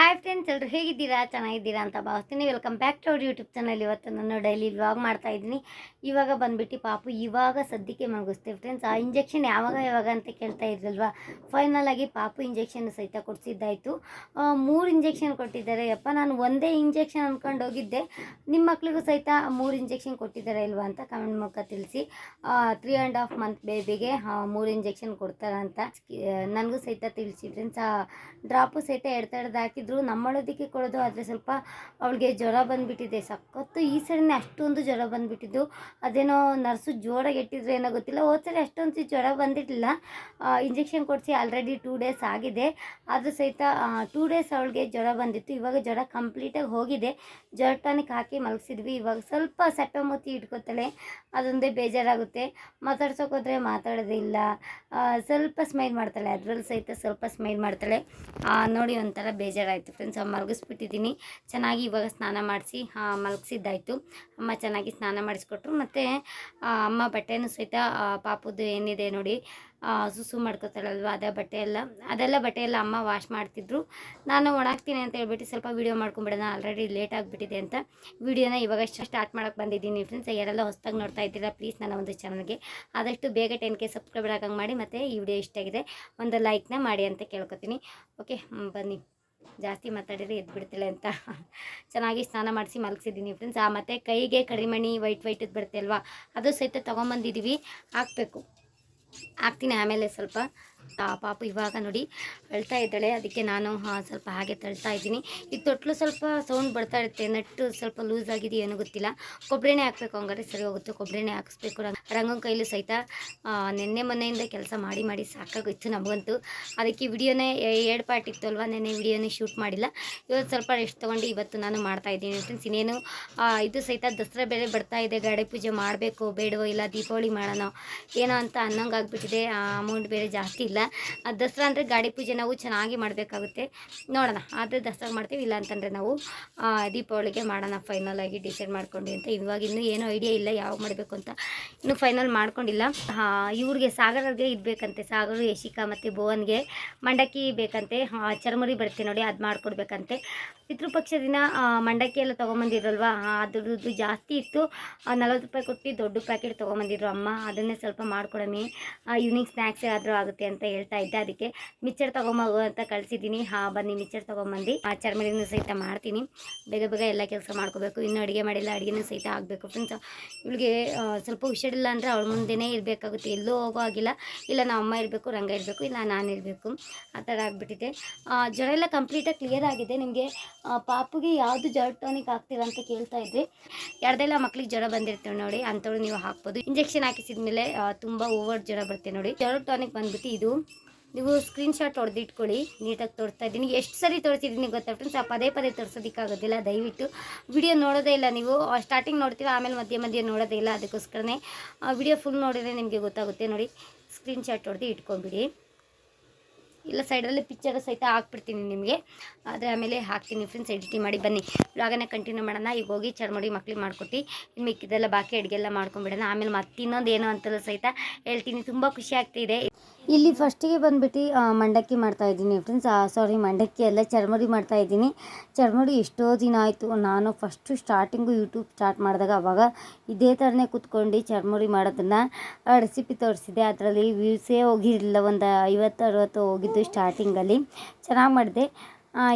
Hi friends ಎಲ್ಲರೂ ಹೇಗಿದ್ದೀರಾ? ಚೆನ್ನಾಗಿದ್ದೀರಾ ಅಂತ ಭಾವಿಸ್ತೀನಿ. ವೆಲ್ಕಮ್ ಬ್ಯಾಕ್ ಟು ಅವ್ರ ಯೂಟ್ಯೂಬ್ ಚಾನಲ್ ಇವತ್ತು ನಾನು ಡೈಲಿ ವ್ಲಾಗ್ ಮಾಡ್ತಾ ಇದ್ದೀನಿ. ಇವಾಗ ಬಂದುಬಿಟ್ಟು ಪಾಪು, ಇವಾಗ ಸದ್ಯಕ್ಕೆ ಮಲಗಿಸ್ತೀವಿ ಫ್ರೆಂಡ್ಸ್ ಆ ಇಂಜೆಕ್ಷನ್ ಯಾವಾಗ ಯಾವಾಗ ಅಂತ ಕೇಳ್ತಾ ಇದ್ರಲ್ವಾ? ಫೈನಲ್ ಆಗಿ ಪಾಪು ಇಂಜೆಕ್ಷನ್ ಸಹಿತ ಕೊಡಿಸಿದ್ದಾಯಿತು. ಮೂರು ಇಂಜೆಕ್ಷನ್ ಕೊಟ್ಟಿದ್ದಾರೆ. ಯಪ್ಪ, ನಾನು ಒಂದೇ ಇಂಜೆಕ್ಷನ್ ಅಂದ್ಕೊಂಡು ಹೋಗಿದ್ದೆ. ನಿಮ್ಮ ಮಕ್ಳಿಗೂ ಸಹಿತ ಮೂರು ಇಂಜೆಕ್ಷನ್ ಕೊಟ್ಟಿದ್ದಾರೆ ಇಲ್ವಾ ಅಂತ ಕಮೆಂಟ್ ಮೂಲಕ ತಿಳಿಸಿ. ತ್ರೀ ಆ್ಯಂಡ್ ಹಾಫ್ ಮಂತ್ ಬೇಬಿಗೆ ಮೂರು ಇಂಜೆಕ್ಷನ್ ಕೊಡ್ತಾರಂತ ನನಗೂ ಸಹಿತ ತಿಳಿಸಿ ಫ್ರೆಂಡ್ಸ್ ಡ್ರಾಪು ಸಹಿತ ಎಡ್ತಾ ಎಡ್ದು ಹಾಕಿದ್ರು ನಮ್ಮಳೋದಕ್ಕೆ ಕೊಡೋದು, ಆದರೆ ಸ್ವಲ್ಪ ಅವಳಿಗೆ ಜ್ವರ ಬಂದುಬಿಟ್ಟಿದೆ. ಸಖತ್ತು ಈ ಸರಿನೇ ಅಷ್ಟೊಂದು ಜ್ವರ ಬಂದುಬಿಟ್ಟಿದ್ದು. ಅದೇನೋ ನರ್ಸು ಜೋರಾಗಿ ಇಟ್ಟಿದ್ರು ಏನೋ ಗೊತ್ತಿಲ್ಲ. ಹೋದ ಸರಿ ಅಷ್ಟೊಂದು ಜ್ವರ ಬಂದಿರಲಿಲ್ಲ. ಇಂಜೆಕ್ಷನ್ ಕೊಡಿಸಿ ಆಲ್ರೆಡಿ ಟೂ ಡೇಸ್ ಆಗಿದೆ. ಆದರೂ ಸಹಿತ ಟೂ ಡೇಸ್ ಅವಳಿಗೆ ಜ್ವರ ಬಂದಿತ್ತು. ಇವಾಗ ಜ್ವರ ಕಂಪ್ಲೀಟಾಗಿ ಹೋಗಿದೆ. ಜ್ವರ ಟಾನಿಕ್ ಹಾಕಿ ಮಲಗಿಸಿದ್ವಿ. ಇವಾಗ ಸ್ವಲ್ಪ ಸೆಪ್ಪೆ ಮೂತಿ ಇಟ್ಕೋತಾಳೆ. ಅದೊಂದೇ ಬೇಜಾರಾಗುತ್ತೆ. ಮಾತಾಡ್ಸೋಕೆ ಹೋದರೆ ಮಾತಾಡೋದೇ ಇಲ್ಲ. ಸ್ವಲ್ಪ ಸ್ಮೈಲ್ ಮಾಡ್ತಾಳೆ. ಅದರಲ್ಲಿ ಸಹಿತ ಸ್ವಲ್ಪ ಸ್ಮೈಲ್ ಮಾಡ್ತಾಳೆ. ನೋಡಿ ಒಂಥರ ಬೇಜಾರಾಯಿತು ಫ್ರೆಂಡ್ಸ್ ಮಲಗಿಸ್ಬಿಟ್ಟಿದ್ದೀನಿ. ಚೆನ್ನಾಗಿ ಇವಾಗ ಸ್ನಾನ ಮಾಡಿಸಿ ಮಲಗಿಸಿದ್ದಾಯಿತು. ಅಮ್ಮ ಚೆನ್ನಾಗಿ ಸ್ನಾನ ಮಾಡಿಸ್ಕೊಟ್ರು. ಮತ್ತು ಅಮ್ಮ ಬಟ್ಟೆನೂ ಸಹಿತ ಪಾಪದ್ದು ಏನಿದೆ ನೋಡಿ ಸುಸು ಮಾಡ್ಕೋತಾಳಲ್ವ, ಅದೇ ಬಟ್ಟೆ ಎಲ್ಲ. ಅದೆಲ್ಲ ಬಟ್ಟೆ ಎಲ್ಲ ಅಮ್ಮ ವಾಶ್ ಮಾಡ್ತಿದ್ರು. ನಾನು ಒಣಾಗ್ತೀನಿ ಅಂತ ಹೇಳ್ಬಿಟ್ಟು ಸ್ವಲ್ಪ ವೀಡಿಯೋ ಮಾಡ್ಕೊಂಬಿಡೋಣ. ಆಲ್ರೆಡಿ ಲೇಟ್ ಆಗಿಬಿಟ್ಟಿದೆ ಅಂತ ವೀಡಿಯೋನ ಇವಾಗ ಸ್ಟಾರ್ಟ್ ಮಾಡೋಕೆ ಬಂದಿದ್ದೀನಿ ಫ್ರೆಂಡ್ಸ್ ಯಾರೆಲ್ಲ ಹೊಸ್ದಾಗಿ ನೋಡ್ತಾ ಇದ್ದೀರಾ ಪ್ಲೀಸ್ ನನ್ನ ಒಂದು ಚಾನಲ್ಗೆ ಆದಷ್ಟು ಬೇಗ ಟೆನ್ ಕೆ ಸಬ್ಸ್ಕ್ರೈಬರ್ ಆಗಂಗೆ ಮಾಡಿ, ಮತ್ತು ಈ ವಿಡಿಯೋ ಇಷ್ಟ ಆಗಿದೆ, ಒಂದು ಲೈಕ್ನ ಮಾಡಿ ಅಂತ ಕೇಳ್ಕೊತೀನಿ. ಓಕೆ ಬನ್ನಿ. ಜಾಸ್ತಿ ಮಾತಾಡಿದ್ರೆ ಎದ್ದು ಬಿಡ್ತಾಳೆ ಅಂತ. ಚೆನ್ನಾಗಿ ಸ್ನಾನ ಮಾಡಿಸಿ ಮಲಗಿಸಿದ್ದೀನಿ ಫ್ರೆಂಡ್ಸ್ ಆ ಮತ್ತು ಕೈಗೆ ಕರಿಮಣಿ ವೈಟ್ ವೈಟದ್ದು ಬರುತ್ತೆ ಅಲ್ವಾ? ಅದು ಸಹಿತ ತೊಗೊಂಬಂದಿದ್ದೀವಿ ಹಾಕಬೇಕು. ಹಾಕ್ತೀನಿ ಆಮೇಲೆ ಸ್ವಲ್ಪ. ಆ ಪಾಪು ಇವಾಗ ನೋಡಿ ಅಳ್ತಾ ಇದ್ದಾಳೆ. ಅದಕ್ಕೆ ನಾನು ಸ್ವಲ್ಪ ಹಾಗೆ ತಳ್ತಾ ಇದ್ದೀನಿ. ಈ ತೊಟ್ಲು ಸ್ವಲ್ಪ ಸೌಂಡ್ ಬರ್ತಾ ಇರುತ್ತೆ. ನಟ್ಟು ಸ್ವಲ್ಪ ಲೂಸ್ ಆಗಿದೆ ಏನೂ ಗೊತ್ತಿಲ್ಲ. ಕೊಬ್ಬರಿನೇ ಹಾಕ್ಬೇಕು ಹಂಗಾರೆ ಸರಿ ಹೋಗುತ್ತೆ. ಕೊಬ್ಬರಿನೇ ಹಾಕಿಸ್ಬೇಕು. ರಂಗ ರಂಗನ ಕೈಲೂ ಸಹಿತ ನೆನ್ನೆ ಮೊನ್ನೆಯಿಂದ ಕೆಲಸ ಮಾಡಿ ಮಾಡಿ ಸಾಕಾಗಿತ್ತು ನಮಗಂತೂ. ಅದಕ್ಕೆ ವಿಡಿಯೋನೇ ಎರಡು ಪಾರ್ಟ್ ಇತ್ತು ಅಲ್ವಾ ನೆನ್ನೆ ವಿಡಿಯೋನೇ ಶೂಟ್ ಮಾಡಿಲ್ಲ. ಇವತ್ತು ಸ್ವಲ್ಪ ರೆಸ್ಟ್ ತೊಗೊಂಡು ಇವತ್ತು ನಾನು ಮಾಡ್ತಾ ಇದ್ದೀನಿ. ಫ್ರೆಂಡ್ಸ್ ಇನ್ನೇನು ಇದು ಸಹಿತ ದಸರಾ ಬೇರೆ ಬರ್ತಾ ಇದೆ. ಗಾಡಿ ಪೂಜೆ ಮಾಡಬೇಕು, ಬೇಡವೋ ಇಲ್ಲ ದೀಪಾವಳಿ ಮಾಡೋಣ, ಏನೋ ಅಂತ ಅನ್ನಂಗೆ ಆಗ್ಬಿಟ್ಟಿದೆ ಅಮೌಂಟ್ ಬೇರೆ ಜಾಸ್ತಿ ಇಲ್ಲ. ದಸರಾ ಅಂದರೆ ಗಾಡಿ ಪೂಜೆ ನಾವು ಚೆನ್ನಾಗಿ ಮಾಡಬೇಕಾಗುತ್ತೆ. ನೋಡೋಣ, ಆದರೆ ದಸರಾ ಮಾಡ್ತೀವಿ, ಇಲ್ಲ ಅಂತಂದರೆ ನಾವು ದೀಪಾವಳಿಗೆ ಮಾಡೋಣ ಫೈನಲ್ ಆಗಿ ಡಿಸೈಡ್ ಮಾಡ್ಕೊಂಡು ಅಂತ. ಇವಾಗ ಇನ್ನೂ ಏನೂ ಐಡಿಯಾ ಇಲ್ಲ ಯಾವಾಗ ಮಾಡಬೇಕು ಅಂತ. ಇನ್ನೂ ಫೈನಲ್ ಮಾಡ್ಕೊಂಡಿಲ್ಲ. ಇವ್ರಿಗೆ ಸಾಗರ್ಗೆ ಬೇಕಂತೆ ಸಾಗರ್, ಯಶಿಕಾ ಮತ್ತು ಭುವನ್ಗೆ ಮಂಡಕ್ಕಿ ಬೇಕಂತೆ. ಚರ್ಮುರಿ ಬರುತ್ತೆ ನೋಡಿ, ಅದು ಮಾಡಿಕೊಡ್ಬೇಕಂತೆ. ಪಿತೃಪಕ್ಷ ದಿನ ಮಂಡಕ್ಕಿ ಎಲ್ಲ ತೊಗೊಂಬಂದಿರಲ್ವಾ ಅದ್ರದ್ದು ಜಾಸ್ತಿ ಇತ್ತು. ನಲ್ವತ್ತು ರೂಪಾಯಿ ಕೊಟ್ಟು ದೊಡ್ಡ ಪ್ಯಾಕೆಟ್ ತೊಗೊಂಬಂದಿದ್ರು ಅಮ್ಮ. ಅದನ್ನೇ ಸ್ವಲ್ಪ ಮಾಡ್ಕೊಡಮ್ಮಿ ಈವ್ನಿಂಗ್ ಸ್ನ್ಯಾಕ್ಸ್ ಆದರೂ ಆಗುತ್ತೆ ಅಂತ. ಹೇಳ್ತಾ ಇದ್ದೆ. ಅದಕ್ಕೆ ಮಿಚ್ಚರ್ ತೊಗೊಂಬೋಗು ಅಂತ ಕಳಿಸಿದ್ದೀನಿ. ಹಾ, ಬನ್ನಿ ಮಿಚ್ಚರ್ ತೊಗೊಂಬಂದು ಆ ಚರ್ಮಡಿನೂ ಸಹಿತ ಮಾಡ್ತೀನಿ. ಬೇಗ ಬೇಗ ಎಲ್ಲ ಕೆಲಸ ಮಾಡ್ಕೋಬೇಕು. ಇನ್ನೂ ಅಡುಗೆ ಮಾಡಿಲ್ಲ, ಅಡುಗೆನೂ ಸಹಿತ ಆಗಬೇಕು ಫ್ರೆಂಡ್ಸ್ ಇವಳಿಗೆ ಸ್ವಲ್ಪ ಹುಷಾರಿಲ್ಲ ಅಂದರೆ ಅವಳ ಮುಂದೆನೇ ಇರಬೇಕಾಗುತ್ತೆ. ಎಲ್ಲೂ ಹೋಗೋ ಆಗಿಲ್ಲ ಇಲ್ಲ, ನಮ್ಮ ಅಮ್ಮ ಇರಬೇಕು, ರಂಗ ಇರಬೇಕು, ಇಲ್ಲ, ನಾನು ಇರಬೇಕು. ಆ ಥರ ಆಗಿಬಿಟ್ಟಿದೆ. ಜ್ವರ ಎಲ್ಲ ಕಂಪ್ಲೀಟಾಗಿ ಕ್ಲಿಯರ್ ಆಗಿದೆ. ನಿಮಗೆ ಪಾಪುಗೆ ಯಾವುದು ಜ್ವರ ಟಾನಿಕ್ ಹಾಕ್ತೀರಾ ಅಂತ ಕೇಳ್ತಾ ಇದ್ರಿ ಯಾರ್ದೆಲ್ಲ ಮಕ್ಳಿಗೆ ಜ್ವರ ಬಂದಿರ್ತೇವೆ ನೋಡಿ ಅಂಥವ್ರು ನೀವು ಹಾಕ್ಬೋದು. ಇಂಜೆಕ್ಷನ್ ಹಾಕಿಸಿದ ಮೇಲೆ ತುಂಬ ಓವರ್ ಜ್ವರ ಬರುತ್ತೆ ನೋಡಿ. ಜ್ವರ ಟಾನಿಕ್ ಬಂದ್ಬಿಟ್ಟು ಇದು ನೀವು ಸ್ಕ್ರೀನ್ ಶಾಟ್ ಹೊಡೆದಿಟ್ಕೊಳ್ಳಿ, ನೀಟಾಗಿ ತೋರಿಸ್ತಾ ಇದ್ದೀನಿ. ಎಷ್ಟು ಸರಿ ತೋರಿಸಿದ್ದೀನಿ ಗೊತ್ತಾ ಫ್ರೆಂಡ್ಸ್ ಆ ಪದೇ ಪದೇ ತೋರಿಸೋದಕ್ಕಾಗೋದಿಲ್ಲ, ದಯವಿಟ್ಟು. ವಿಡಿಯೋ ನೋಡೋದೇ ಇಲ್ಲ ನೀವು. ಸ್ಟಾರ್ಟಿಂಗ್ ನೋಡ್ತೀವಿ ಆಮೇಲೆ ಮಧ್ಯೆ ಮಧ್ಯೆ ನೋಡೋದೇ ಇಲ್ಲ, ಅದಕ್ಕೋಸ್ಕರನೇ. ವಿಡಿಯೋ ಫುಲ್ ನೋಡಿದ್ರೆ ನಿಮಗೆ ಗೊತ್ತಾಗುತ್ತೆ ನೋಡಿ. ಸ್ಕ್ರೀನ್ ಶಾಟ್ ಹೊಡೆದು ಇಟ್ಕೊಂಬಿಡಿ. ಇಲ್ಲ ಸೈಡಲ್ಲಿ ಪಿಕ್ಚರ್ ಸಹಿತ ಹಾಕ್ಬಿಡ್ತೀನಿ ನಿಮಗೆ. ಆದರೆ ಆಮೇಲೆ ಹಾಕ್ತೀನಿ ಫ್ರೆಂಡ್ಸ್ ಎಡಿಟಿಂಗ್ ಮಾಡಿ ಬನ್ನಿ. ಇವಾಗನೇ ಕಂಟಿನ್ಯೂ ಮಾಡೋಣ. ಈಗ ಹೋಗಿ ಚರ್ಮಡಿ ಮಕ್ಳಿಗೆ ಮಾಡ್ಕೊಟ್ಟು ಇನ್ನು ಮಿಕ್ಕಿದೆಲ್ಲ ಬಾಕಿ ಅಡುಗೆಲ್ಲ ಮಾಡ್ಕೊಂಬಿಡೋಣ. ಆಮೇಲೆ ಮತ್ತೆ ಇನ್ನೊಂದು ಏನು ಅಂತಲೂ ಸಹಿತ ಹೇಳ್ತೀನಿ. ತುಂಬ ಖುಷಿ ಆಗ್ತಿದೆ. ಇಲ್ಲಿ ಫಸ್ಟಿಗೆ ಬಂದುಬಿಟ್ಟು ಮಂಡಕ್ಕಿ ಮಾಡ್ತಾ ಇದ್ದೀನಿ ಫ್ರೆಂಡ್ಸ್ ಸಾರಿ ಮಂಡಕ್ಕಿ ಅಲ್ಲ ಚರ್ಮಡಿ ಮಾಡ್ತಾಯಿದ್ದೀನಿ ಚರ್ಮಡಿ ಎಷ್ಟೋ ದಿನ ಆಯಿತು. ನಾನು ಫಸ್ಟು ಸ್ಟಾರ್ಟಿಂಗು ಯೂಟ್ಯೂಬ್ ಸ್ಟಾರ್ಟ್ ಮಾಡಿದಾಗ ಅವಾಗ ಇದೇ ಥರನೇ ಕೂತ್ಕೊಂಡು ಚರ್ಮಡಿ ಮಾಡೋದನ್ನು ರೆಸಿಪಿ ತೋರಿಸಿದೆ ಅದರಲ್ಲಿ ವ್ಯೂಸೇ ಹೋಗಿರಲಿಲ್ಲ. ಒಂದು ಐವತ್ತು, ಅರವತ್ತು ಹೋಗಿದ್ದು ಸ್ಟಾರ್ಟಿಂಗಲ್ಲಿ ಚೆನ್ನಾಗಿ ಮಾಡಿದೆ.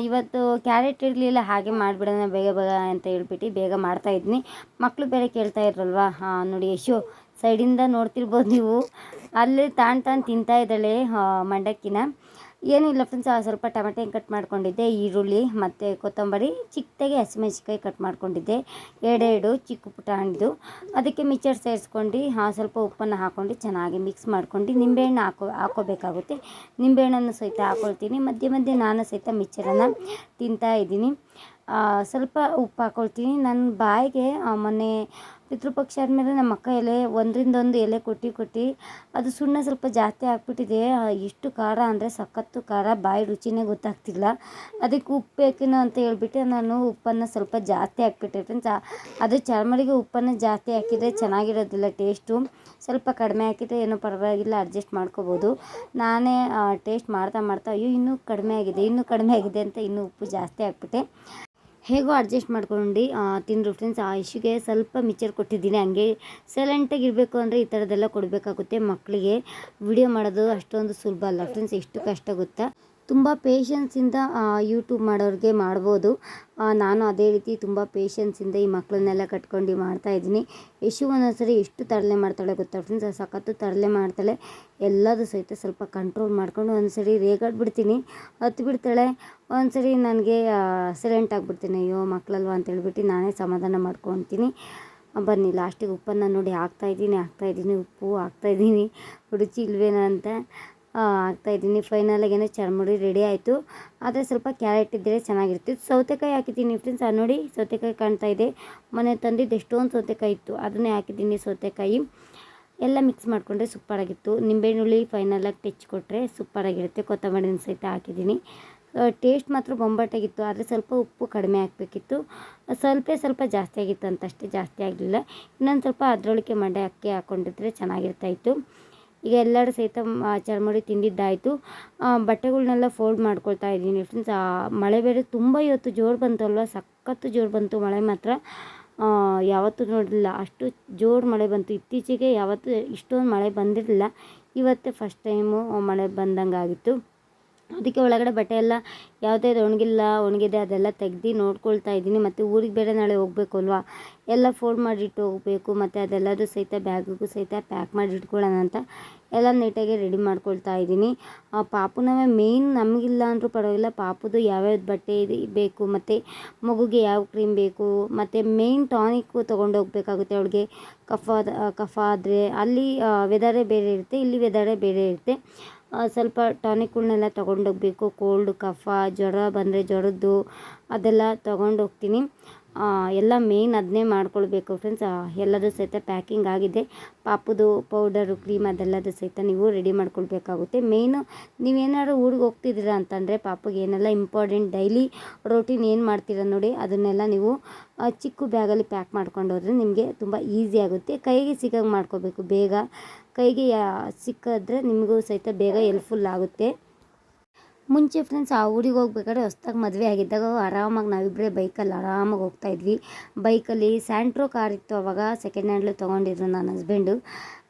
ಇವತ್ತು ಕ್ಯಾರೆಟ್ ಇರಲಿಲ್ಲ ಹಾಗೆ ಮಾಡಿಬಿಡೋಣ, ಬೇಗ ಬೇಗ ಅಂತ ಹೇಳ್ಬಿಟ್ಟು ಬೇಗ ಮಾಡ್ತಾಯಿದ್ದೀನಿ ಮಕ್ಕಳು ಬೇರೆ ಕೇಳ್ತಾ ಇದ್ರಲ್ವಾ? ಹಾಂ ನೋಡಿ ಯಶು ಸೈಡಿಂದ ನೋಡ್ತಿರ್ಬೋದು ನೀವು. ಅಲ್ಲಿ ತಾಣ್ ತಾಣ್ ತಿಂತಾ ಇದ್ದಾಳೆ ಮಂಡಕ್ಕಿನ. ಏನಿಲ್ಲ ಫ್ರೆಂಡ್ಸ್ ಸ್ವಲ್ಪ ಟೊಮೆಟೊ ಕಟ್ ಮಾಡ್ಕೊಂಡಿದ್ದೆ, ಈರುಳ್ಳಿ ಮತ್ತು ಕೊತ್ತಂಬರಿ ಚಿಕ್ಕದಾಗಿ ಹಸಿಮೆಣ್ಸಿಕಾಯಿ ಕಟ್ ಮಾಡ್ಕೊಂಡಿದ್ದೆ. ಎರಡೆರಡು ಚಿಕ್ಕ ಪುಟಾಣಿದು ಅದಕ್ಕೆ ಮಿಕ್ಸರ್ ಸೇರಿಸ್ಕೊಂಡು ಸ್ವಲ್ಪ ಉಪ್ಪನ್ನು ಹಾಕ್ಕೊಂಡು ಚೆನ್ನಾಗಿ ಮಿಕ್ಸ್ ಮಾಡ್ಕೊಂಡು ನಿಂಬೆಹಣ್ಣು ಹಾಕೋ, ಹಾಕೋಬೇಕಾಗುತ್ತೆ. ನಿಂಬೆಹಣ್ಣನ್ನು ಸಹಿತ ಹಾಕ್ಕೊಳ್ತೀನಿ ಮಧ್ಯೆ ಮಧ್ಯೆ ನಾನು ಸಹಿತ ಮಿಕ್ಸರನ್ನು ತಿಂತಾ ಇದ್ದೀನಿ. ಸ್ವಲ್ಪ ಉಪ್ಪು ಹಾಕ್ಕೊಳ್ತೀನಿ ನನ್ನ ಬಾಯಿಗೆ ಮೊನ್ನೆ ಪಿತೃಪಕ್ಷ ಆದಮೇಲೆ ನಮ್ಮ ಅಕ್ಕ ಎಲೆ ಒಂದರಿಂದ ಒಂದು ಎಲೆ ಕೊಟ್ಟು ಕೊಟ್ಟು ಅದು ಸುಣ್ಣ ಸ್ವಲ್ಪ ಜಾಸ್ತಿ ಹಾಕ್ಬಿಟ್ಟಿದೆ ಇಷ್ಟು ಖಾರ ಅಂದರೆ ಸಖತ್ತು ಖಾರ, ಬಾಯಿ ರುಚಿನೇ ಗೊತ್ತಾಗ್ತಿಲ್ಲ. ಅದಕ್ಕೆ ಉಪ್ಪು ಬೇಕೇನೋ ಅಂತ ಹೇಳ್ಬಿಟ್ಟು ನಾನು ಉಪ್ಪನ್ನು ಸ್ವಲ್ಪ ಜಾಸ್ತಿ ಹಾಕ್ಬಿಟ್ಟೆ ಫ್ರೆಂಡ್ಸ್ ಅದು ಚರ್ಮಡಿಗೆ ಉಪ್ಪನ್ನು ಜಾಸ್ತಿ ಹಾಕಿದರೆ ಚೆನ್ನಾಗಿರೋದಿಲ್ಲ ಟೇಸ್ಟು. ಸ್ವಲ್ಪ ಕಡಿಮೆ ಹಾಕಿದರೆ ಏನೂ ಪರವಾಗಿಲ್ಲ, ಅಡ್ಜಸ್ಟ್ ಮಾಡ್ಕೋಬೋದು. ನಾನೇ ಟೇಸ್ಟ್ ಮಾಡ್ತಾ ಮಾಡ್ತಾ, ಅಯ್ಯೋ, ಇನ್ನೂ ಕಡಿಮೆ ಆಗಿದೆ, ಇನ್ನೂ ಕಡಿಮೆ ಆಗಿದೆ ಅಂತ ಇನ್ನೂ ಉಪ್ಪು ಜಾಸ್ತಿ ಹಾಕ್ಬಿಟ್ಟೆ. ಹೇಗೋ ಅಡ್ಜಸ್ಟ್ ಮಾಡ್ಕೊಂಡು ತಿಂದರು ಫ್ರೆಂಡ್ಸ್ ಆ ಇಶ್ಯೂಗೆ ಸ್ವಲ್ಪ ಮಿಕ್ಚರ್ ಕೊಟ್ಟಿದ್ದೀನಿ. ಹಂಗೆ ಸೈಲೆಂಟಾಗಿ ಇರಬೇಕು ಅಂದರೆ ಈ ಥರದ್ದೆಲ್ಲ ಕೊಡಬೇಕಾಗುತ್ತೆ ಮಕ್ಕಳಿಗೆ ವಿಡಿಯೋ ಮಾಡೋದು ಅಷ್ಟೊಂದು ಸುಲಭ ಅಲ್ಲ. ಫ್ರೆಂಡ್ಸ್ ಎಷ್ಟು ಕಷ್ಟ ಗೊತ್ತಾ? ತುಂಬ ಪೇಷನ್ಸಿಂದ ಯೂಟ್ಯೂಬ್ ಮಾಡೋರಿಗೆ ಮಾಡ್ಬೋದು. ನಾನು ಅದೇ ರೀತಿ ತುಂಬ ಪೇಷನ್ಸಿಂದ ಈ ಮಕ್ಕಳನ್ನೆಲ್ಲ ಕಟ್ಕೊಂಡು ಮಾಡ್ತಾಯಿದ್ದೀನಿ ಯಶು ಒಂದೊಂದ್ಸರಿ ಎಷ್ಟು ತರಲೆ ಮಾಡ್ತಾಳೆ ಗೊತ್ತಾ ಫ್ರೆಂಡ್ಸ್ ಸಖತ್ತು ತರಲೆ ಮಾಡ್ತಾಳೆ. ಎಲ್ಲದೂ ಸಹಿತ ಸ್ವಲ್ಪ ಕಂಟ್ರೋಲ್ ಮಾಡ್ಕೊಂಡು ಒಂದ್ಸರಿ ರೇಗಾಡ್ಬಿಡ್ತೀನಿ. ಹತ್ತು ಬಿಡ್ತಾಳೆ. ಒಂದ್ಸರಿ ನನಗೆ ಸೈಲೆಂಟ್ ಆಗಿಬಿಡ್ತೀನಿ. ಅಯ್ಯೋ ಮಕ್ಕಳಲ್ವಾ ಅಂತ ಹೇಳ್ಬಿಟ್ಟು ನಾನೇ ಸಮಾಧಾನ ಮಾಡ್ಕೊತೀನಿ. ಬನ್ನಿ ಲಾಸ್ಟಿಗೆ ಉಪ್ಪನ್ನು ನೋಡಿ ಹಾಕ್ತಾಯಿದ್ದೀನಿ ಹಾಕ್ತಾಯಿದ್ದೀನಿ ಉಪ್ಪು ಹಾಕ್ತಾಯಿದ್ದೀನಿ ರುಚಿ ಇಲ್ವೇನೋ ಅಂತ ಹಾಕ್ತಾಯಿದ್ದೀನಿ ಫೈನಲಾಗಿ ಏನೋ ಚರ್ಮುರಿ ರೆಡಿ ಆಯಿತು. ಆದರೆ ಸ್ವಲ್ಪ ಕ್ಯಾರೆಟ್ ಇದ್ದರೆ ಚೆನ್ನಾಗಿರ್ತಿತ್ತು ಸೌತೆಕಾಯಿ ಹಾಕಿದ್ದೀನಿ ಫ್ರೆಂಡ್ಸ್ ನೋಡಿ, ಸೌತೆಕಾಯಿ ಕಾಣ್ತಾ ಇದೆ. ಮನೆ ತಂದಿದ್ದು ಎಷ್ಟೊಂದು ಸೌತೆಕಾಯಿ ಇತ್ತು. ಅದನ್ನೇ ಹಾಕಿದ್ದೀನಿ ಸೌತೆಕಾಯಿ. ಎಲ್ಲ ಮಿಕ್ಸ್ ಮಾಡಿಕೊಂಡ್ರೆ ಸೂಪರಾಗಿತ್ತು. ನಿಂಬೆಹಣ್ಣುಳ್ಳಿ ಫೈನಲಾಗಿ ಟಚ್ ಕೊಟ್ಟರೆ ಸೂಪರಾಗಿರುತ್ತೆ. ಕೊತ್ತಂಬರಿನ ಸಹಿತ ಹಾಕಿದ್ದೀನಿ. ಟೇಸ್ಟ್ ಮಾತ್ರ ಬೊಂಬಾಟಾಗಿತ್ತು. ಆದರೆ ಸ್ವಲ್ಪ ಉಪ್ಪು ಕಡಿಮೆ ಹಾಕಬೇಕಿತ್ತು. ಸ್ವಲ್ಪ ಸ್ವಲ್ಪ ಜಾಸ್ತಿ ಆಗಿತ್ತು ಅಂತಷ್ಟೇ ಜಾಸ್ತಿ ಆಗಲಿಲ್ಲ. ಇನ್ನೊಂದು ಸ್ವಲ್ಪ ಅದರೊಳಗೆ ಮಂಡೆ ಅಕ್ಕಿ ಹಾಕ್ಕೊಂಡಿದ್ರೆ ಚೆನ್ನಾಗಿರ್ತಾಯಿತ್ತು ಈಗ ಎಲ್ಲರೂ ಸಹಿತ ಚರ್ಮಡಿ ತಿಂದಿದ್ದಾಯಿತು. ಬಟ್ಟೆಗಳನ್ನೆಲ್ಲ ಫೋಲ್ಡ್ ಮಾಡ್ಕೊಳ್ತಾ ಇದ್ದೀನಿ ಫ್ರೆಂಡ್ಸ್ ಮಳೆ ಬೇರೆ ತುಂಬ ಇವತ್ತು ಜೋರು ಬಂತು ಸಖತ್ತು ಜೋರು ಬಂತು ಮಳೆ ಮಾತ್ರ. ಯಾವತ್ತೂ ನೋಡಲಿಲ್ಲ ಅಷ್ಟು ಜೋರು ಮಳೆ ಬಂತು. ಇತ್ತೀಚೆಗೆ ಯಾವತ್ತೂ ಇಷ್ಟೊಂದು ಮಳೆ ಬಂದಿರಲಿಲ್ಲ. ಇವತ್ತೇ ಫಸ್ಟ್ ಟೈಮು ಮಳೆ ಬಂದಂಗೆ ಆಗಿತ್ತು ಅದಕ್ಕೆ ಒಳಗಡೆ ಬಟ್ಟೆ ಎಲ್ಲ ಯಾವುದೇ ಒಣಗಿಲ್ಲ, ಒಣಗಿದೆ, ಅದೆಲ್ಲ ತೆಗ್ದು ನೋಡ್ಕೊಳ್ತಾ ಇದ್ದೀನಿ. ಮತ್ತು ಊರಿಗೆ ಬೇರೆ ನಾಳೆ ಹೋಗಬೇಕು ಅಲ್ವಾ? ಎಲ್ಲ ಫೋಲ್ಡ್ ಮಾಡಿಟ್ಟು ಹೋಗಬೇಕು. ಮತ್ತು ಅದೆಲ್ಲದೂ ಸಹಿತ ಬ್ಯಾಗಿಗೂ ಸಹಿತ ಪ್ಯಾಕ್ ಮಾಡಿ ಇಟ್ಕೊಳ್ಳೋಣ ಅಂತ ಎಲ್ಲ ನೀಟಾಗಿ ರೆಡಿ ಮಾಡ್ಕೊಳ್ತಾ ಇದ್ದೀನಿ. ಆ ಪಾಪುನವೇ ಮೇಯ್ನ್ ನಮಗಿಲ್ಲ ಅಂದರೂ ಪರವಾಗಿಲ್ಲ. ಪಾಪುದು ಯಾವ್ಯಾವ ಬಟ್ಟೆ ಬೇಕು, ಮತ್ತು ಮಗುಗೆ ಯಾವ ಕ್ರೀಮ್ ಬೇಕು, ಮತ್ತು ಮೇಯ್ನ್ ಟಾನಿಕ್ಕು ತೊಗೊಂಡು ಹೋಗಬೇಕಾಗುತ್ತೆ ಅವಳಿಗೆ. ಕಫ ಕಫ ಆದರೆ ಅಲ್ಲಿ ವೆದರೇ ಬೇರೆ ಇರುತ್ತೆ, ಇಲ್ಲಿ ವೆದರೇ ಬೇರೆ ಇರುತ್ತೆ. ಸ್ವಲ್ಪ ಟಾನಿಕ್ಗಳನ್ನೆಲ್ಲ ತೊಗೊಂಡೋಗ್ಬೇಕು. ಕೋಲ್ಡ್ ಕಫ ಜ್ವರ ಬಂದರೆ ಜ್ವರದ್ದು ಅದೆಲ್ಲ ತೊಗೊಂಡೋಗ್ತೀನಿ. ಎಲ್ಲ ಮೇಯ್ನ್ ಅದನ್ನೇ ಮಾಡ್ಕೊಳ್ಬೇಕು ಫ್ರೆಂಡ್ಸ್ ಎಲ್ಲದೂ ಸಹಿತ ಪ್ಯಾಕಿಂಗ್ ಆಗಿದೆ. ಪಾಪುದು ಪೌಡರು ಕ್ರೀಮ್ ಅದೆಲ್ಲದು ಸಹಿತ ನೀವು ರೆಡಿ ಮಾಡ್ಕೊಳ್ಬೇಕಾಗುತ್ತೆ. ಮೇಯ್ನು ನೀವೇನಾದ್ರು ಊರಿಗೆ ಹೋಗ್ತಿದ್ದೀರಾ ಅಂತಂದರೆ ಪಾಪುಗೆ ಏನೆಲ್ಲ ಇಂಪಾರ್ಟೆಂಟ್ ಡೈಲಿ ರೋಟೀನ್ ಏನು ಮಾಡ್ತೀರಾ ನೋಡಿ, ಅದನ್ನೆಲ್ಲ ನೀವು ಚಿಕ್ಕ ಬ್ಯಾಗಲ್ಲಿ ಪ್ಯಾಕ್ ಮಾಡ್ಕೊಂಡು ಹೋದರೆ ನಿಮಗೆ ತುಂಬ ಈಸಿ ಆಗುತ್ತೆ. ಕೈಗೆ ಸಿಗಂಗೆ ಮಾಡ್ಕೋಬೇಕು ಬೇಗ. ಕೈಗೆ ಸಿಕ್ಕಿದ್ರೆ ನಿಮಗೂ ಸಹಿತ ಬೇಗ ಹೆಲ್ಪ್ಫುಲ್ ಆಗುತ್ತೆ. ಮುಂಚೆ ಫ್ರೆಂಡ್ಸ್ ಆ ಊರಿಗೆ ಹೋಗ್ಬೇಕಾದ್ರೆ ಹೊಸ್ದಾಗಿ ಮದುವೆ ಆಗಿದ್ದಾಗ ಆರಾಮಾಗಿ ನಾವಿಬ್ಬರೇ ಬೈಕಲ್ಲಿ ಆರಾಮಾಗಿ ಹೋಗ್ತಾ ಇದ್ವಿ. ಬೈಕಲ್ಲಿ ಸ್ಯಾಂಟ್ರೋ ಕಾರ್ ಇತ್ತು ಅವಾಗ ಸೆಕೆಂಡ್ ಹ್ಯಾಂಡ್ಲು ತೊಗೊಂಡಿದ್ರು ನನ್ನ ಹಸ್ಬೆಂಡು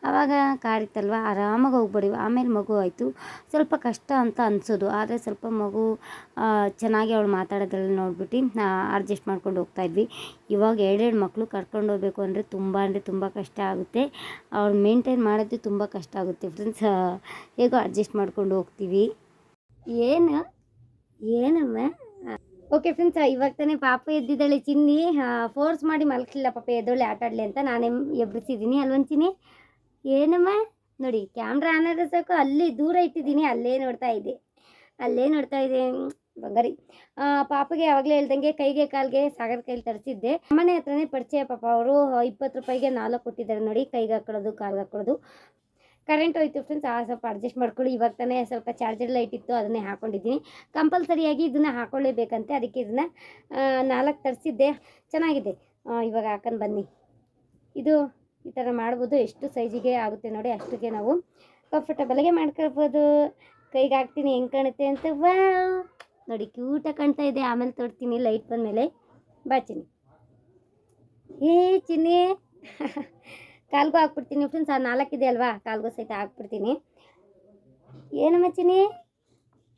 ಆವಾಗ ಕಾರ್ ಇತ್ತಲ್ವ, ಆರಾಮಾಗಿ ಹೋಗ್ಬಿಡಿ, ಆಮೇಲೆ ಮಗು ಆಯಿತು. ಸ್ವಲ್ಪ ಕಷ್ಟ ಅಂತ ಅನಿಸೋದು, ಆದರೆ ಸ್ವಲ್ಪ ಮಗು ಚೆನ್ನಾಗಿ ಅವಳು ಮಾತಾಡೋದ್ರಲ್ಲಿ ನೋಡ್ಬಿಟ್ಟು ಅಡ್ಜಸ್ಟ್ ಮಾಡ್ಕೊಂಡು ಹೋಗ್ತಾ ಇದ್ವಿ. ಇವಾಗ ಎರಡೆರಡು ಮಕ್ಕಳು ಕರ್ಕೊಂಡು ಹೋಗ್ಬೇಕು ಅಂದರೆ ತುಂಬ ಅಂದರೆ ತುಂಬ ಕಷ್ಟ ಆಗುತ್ತೆ. ಅವ್ರು ಮೇಂಟೈನ್ ಮಾಡೋದು ತುಂಬ ಕಷ್ಟ ಆಗುತ್ತೆ. ಫ್ರೆಂಡ್ಸ್ ಹೇಗೋ ಅಡ್ಜಸ್ಟ್ ಮಾಡ್ಕೊಂಡು ಹೋಗ್ತೀವಿ. ಏನು? ಏನಮ್ಮ? ಓಕೆ ಫ್ರೆಂಡ್ಸ್ ಇವಾಗ ತಾನೇ ಪಾಪ ಎದ್ದಿದ್ದಾಳೆ, ಚಿನ್ನಿ ಫೋರ್ಸ್ ಮಾಡಿ ಮಲಗಿಲ್ಲ ಪಾಪ ಎದ್ದೊಳ್ಳೆ ಆಟಾಡಲಿ ಅಂತ ನಾನೇ ಎಬ್ಬಿಸಿದ್ದೀನಿ ಅಲ್ವೊಂದು ಚಿನ್ನಿ ಏನಮ್ಮ? ನೋಡಿ ಕ್ಯಾಮ್ರಾ ಆನ್ ಆದ್ರೆ ಸಾಕು ಅಲ್ಲಿ ದೂರ ಇಟ್ಟಿದ್ದೀನಿ, ಅಲ್ಲೇ ನೋಡ್ತಾ ಇದ್ದೆ. ಅಲ್ಲೇ ನೋಡ್ತಾ ಇದ್ದೆ, ಬಂಗಾರಿ. ಪಾಪಗೆ ಯಾವಾಗಲೇ ಹೇಳ್ದಂಗೆ ಕೈಗೆ ಕಾಲ್ಗೆ ಸಾಗರ ಕೈಲಿ ತರಿಸಿದ್ದೆ. ಮನೆ ಹತ್ರನೇ ಪರಿಚಯ ಪಾಪ, ಅವರು ಇಪ್ಪತ್ತು ರೂಪಾಯಿಗೆ ನಾಲ್ಕು ಕೊಟ್ಟಿದ್ದಾರೆ ನೋಡಿ, ಕೈಗೆ ಹಾಕೊಳ್ಳೋದು, ಕಾಲ್ಗೆ ಹಾಕೊಳ್ಳೋದು. ಕರೆಂಟ್ ಹೋಯ್ತು ಫ್ರೆಂಡ್ಸ್ ಆ ಸ್ವಲ್ಪ ಅಡ್ಜಸ್ಟ್ ಮಾಡ್ಕೊಳ್ಳಿ. ಇವಾಗ ತಾನೇ ಸ್ವಲ್ಪ ಚಾರ್ಜರ್ ಲೈಟ್ ಇತ್ತು, ಅದನ್ನೇ ಹಾಕೊಂಡಿದ್ದೀನಿ. ಕಂಪಲ್ಸರಿಯಾಗಿ ಇದನ್ನು ಹಾಕೊಳ್ಳೇಬೇಕಂತೆ. ಅದಕ್ಕೆ ಇದನ್ನು ನಾಲ್ಕು ತರಿಸಿದ್ದೆ. ಚೆನ್ನಾಗಿದೆ. ಇವಾಗ ಹಾಕೊಂಡು ಬನ್ನಿ. ಇದು ಈ ಥರ ಮಾಡ್ಬೋದು. ಎಷ್ಟು ಸೈಜಿಗೆ ಆಗುತ್ತೆ ನೋಡಿ, ಅಷ್ಟಕ್ಕೆ ನಾವು ಕಂಫರ್ಟಬಲ್ಗೆ ಮಾಡ್ಕೊಳ್ಬೋದು. ಕೈಗೆ ಹಾಕ್ತೀನಿ, ಹೆಂಗೆ ಕಾಣುತ್ತೆ ಅಂತ. ವಾ ನೋಡಿ ಕ್ಯೂಟಾಗಿ ಕಾಣ್ತಾ ಇದೆ. ಆಮೇಲೆ ತೊಡ್ತೀನಿ ಲೈಟ್ ಬಂದಮೇಲೆ. ಬಾ ಚಿನ್ನಿ. ಏ ಚಿನ್ನಿ. ಕಾಲ್ಗೂ ಹಾಕ್ಬಿಡ್ತೀನಿ ಫ್ರೆಂಡ್ಸ್ ಆ ನಾಲ್ಕಿದೆ ಅಲ್ವಾ? ಕಾಲ್ಗೂ ಸಹಿತ ಹಾಕ್ಬಿಡ್ತೀನಿ. ಏನು ಮಚ್ಚಿನಿ?